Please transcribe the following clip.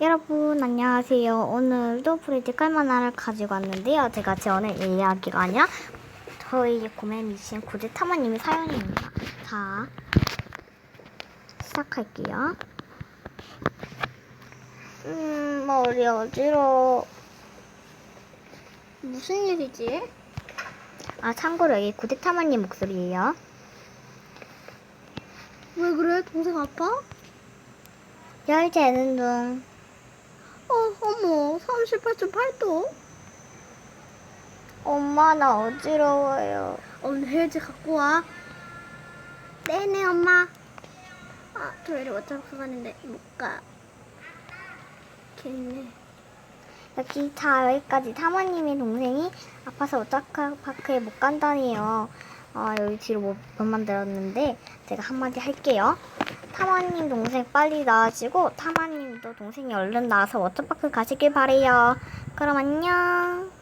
여러분 안녕하세요. 오늘도 프리티컬 만화를 가지고 왔는데요. 제가 전에 이야기가 아니라 저희 구매 미신 구제 타마님의 사연입니다. 자 시작할게요. 음 머리 어지러워. 무슨 일이지? 아 참고로 여기 구제 타마님 목소리예요. 왜 그래? 동생 아파? 열 재는 중. 어, 어머, 38.8도? 엄마 나 어지러워요. 오늘 헬즈 갖고 와. 네네, 엄마. 아, 토요일에 워터파크 가는데 못 가. 걔네. 여기 자 여기까지 타마님의 동생이 아파서 워터파크에 못 간다네요. 어, 여기 뒤로 못, 못 만들었는데 제가 한마디 할게요. 타마님 동생 빨리 나으시고 타마님도 동생이 얼른 나와서 워터파크 가시길 바래요. 그럼 안녕.